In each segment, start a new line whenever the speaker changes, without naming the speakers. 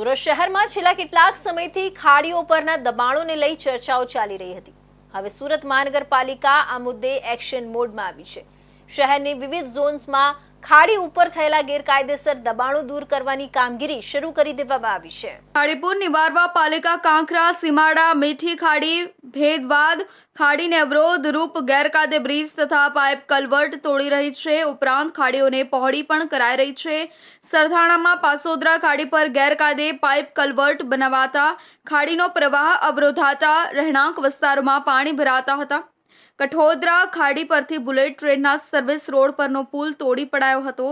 સુરત શહેરમાં છેલ્લા કેટલાક સમયથી ખાડીઓ પરના દબાણોને લઈ ચર્ચાઓ ચાલી રહી હતી. હવે સુરત મહાનગરપાલિકા આ મુદ્દે એક્શન મોડમાં આવી છે. શહેરની વિવિધ ઝોન્સમાં ખાડી ઉપર થયેલા ગેરકાયદેસર દબાણો દૂર કરવાની કામગીરી શરૂ કરી દેવામાં આવી છે.
ખાડીપુર નિવારવા પાલિકા કાંકરા, સીમાડા, મીઠી ખાડી ભેદવાદ, ખાડીને અવરોધ, રૂપ ગેરકાયદે બ્રિજ તથા પાઇપ કલવર્ટ તોડી રહી છે. ઉપરાંત ખાડીઓને પહોળી પણ કરાઈ રહી છે. સરથાણામાં પાસોદરા ખાડી પર ગેરકાયદે પાઇપ કલવર્ટ બનાવાતા, ખાડીનો પ્રવાહ અવરોધાતા રહેણાંક વિસ્તારોમાં પાણી ભરાતા હતા. કઠોદરા ખાડી પરથી બુલેટ ટ્રેનના સર્વિસ રોડ પરનો પુલ તોડી પડાયો હતો.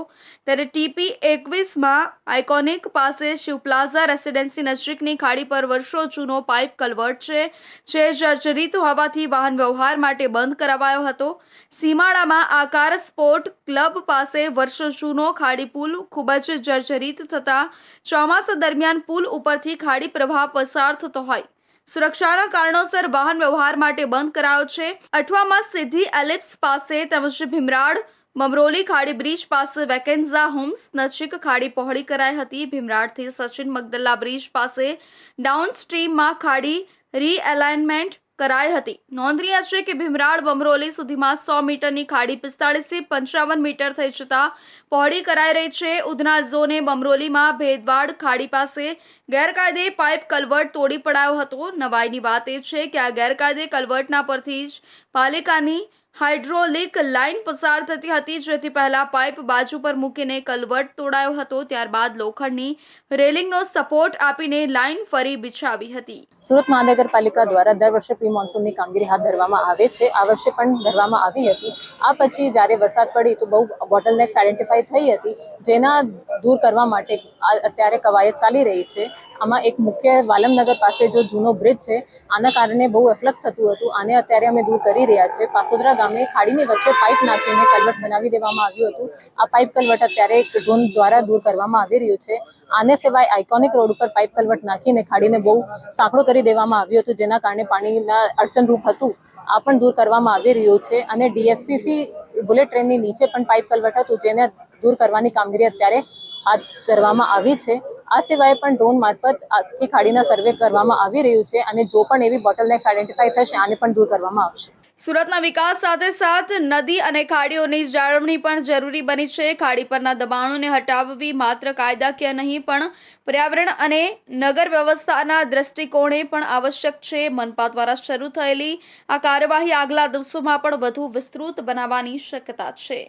ત્યારે ટીપી એકવીસમાં આઇકોનિક પાસે શિવ પ્લાઝા રેસિડેન્સી નજીકની ખાડી પર વર્ષો જૂનો પાઇપ કલવર્ટ છે, જે જર્જરિત હોવાથી વાહન વ્યવહાર માટે બંધ કરાવાયો હતો. સીમાડામાં આકાર સ્પોર્ટ ક્લબ પાસે વર્ષો જૂનો ખાડી પુલ ખૂબ જ જર્જરિત થતાં ચોમાસા દરમિયાન પુલ ઉપરથી ખાડી પ્રવાહ પસાર થતો હોય. સુરક્ષાના કારણોસર વાહન વ્યવહાર માટે બંધ કરાયો છે. અઠવામાં સીધી એલિપ્સ પાસે તેમજ ભીમરાડ મમરોલી ખાડી બ્રિજ પાસે વેકેન્ઝા હોમ્સ નજીક ખાડી પહોળી કરાઈ હતી. ભીમરાડથી સચિન મગદલ્લા બ્રિજ પાસે ડાઉન સ્ટ્રીમમાં ખાડી રીએલાઇનમેન્ટ કરાઈ હતી. નોંધનીય છે કે ભીમરાડ બમરોલી સુધીમાં સો મીટરની ખાડી પિસ્તાળીસથી પંચાવન મીટર થઈ જતા પહોળી કરાઈ રહી છે. ઉધના ઝોને બમરોલીમાં ભેદવાડ ખાડી પાસે ગેરકાયદે પાઇપ કલવર્ટ તોડી પડાયો હતો. નવાઈની વાત એ છે કે આ ગેરકાયદે કલવર્ટના પરથી જ પાલિકાની હાઇડ્રોલિક લાઇન પસાર થતી હતી, જેથી પહેલા પાઇપ બાજુ પર મૂકીને કલવટ તોડાયો હતો, ત્યારબાદ લોખંડની રેલિંગનો સપોર્ટ આપીને લાઇન ફરી બિછાવી હતી.
સુરત મહાનગરપાલિકા દ્વારા દર વર્ષે પ્રી મોન્સૂનની કામગીરી હાથ ધરવામાં આવે છે. આ વર્ષે પણ ધરવામાં આવી હતી. આ પછી જ્યારે વરસાદ પડી તો બહુ બોટલનેક્સ આઈડેન્ટિફાઈ થઈ હતી, જેના દૂર કરવા માટે અત્યારે કવાયત ચાલી રહી છે. આમાં એક મુખ્ય વાલમનગર પાસે જો જૂનો બ્રિજ છે, આના કારણે બહુ એફ્લક્સ થતું હતું. આને અત્યારે અમે દૂર કરી રહ્યા છે. પાસોદરા ગામે ખાડીની વચ્ચે પાઇપ નાખીને કલવટ બનાવી દેવામાં આવ્યું હતું. આ પાઇપ કલવટ અત્યારે એક ઝોન દ્વારા દૂર કરવામાં આવી રહ્યું છે. આને સિવાય આઇકોનિક રોડ ઉપર પાઇપ કલવટ નાખીને ખાડીને બહુ સાંકડો કરી દેવામાં આવ્યું હતું, જેના કારણે પાણીના અડચણરૂપ હતું. આ પણ દૂર કરવામાં આવી રહ્યું છે અને ડીએફસીસી બુલેટ ટ્રેનની નીચે પણ પાઇપ કલવટ હતું, જેને દૂર કરવાની કામગીરી અત્યારે હાથ ધરવામાં આવી છે. આ સિવાય પણ ડ્રોન મારફત આખી ખાડીના સર્વે કરવામાં આવી રહ્યું છે અને જો પણ એવી બોટલનેક્સ આઈડેન્ટિફાઈ થશે, આને પણ દૂર કરવામાં આવશે.
સુરતના વિકાસ સાથે સાથ, નદી અને ખાડીઓની જાળવણી પણ જરૂરી બની છે. ખાડી પરના દબાણોને હટાવવી માત્ર કાયદાકીય નહીં, પણ પર્યાવરણ અને નગર વ્યવસ્થાના દ્રષ્ટિકોણે પણ આવશ્યક છે. મનપા દ્વારા શરૂ થયેલી આ કાર્યવાહી આગલા દિવસોમાં પણ વધુ વિસ્તૃત બનાવવાની શક્યતા છે.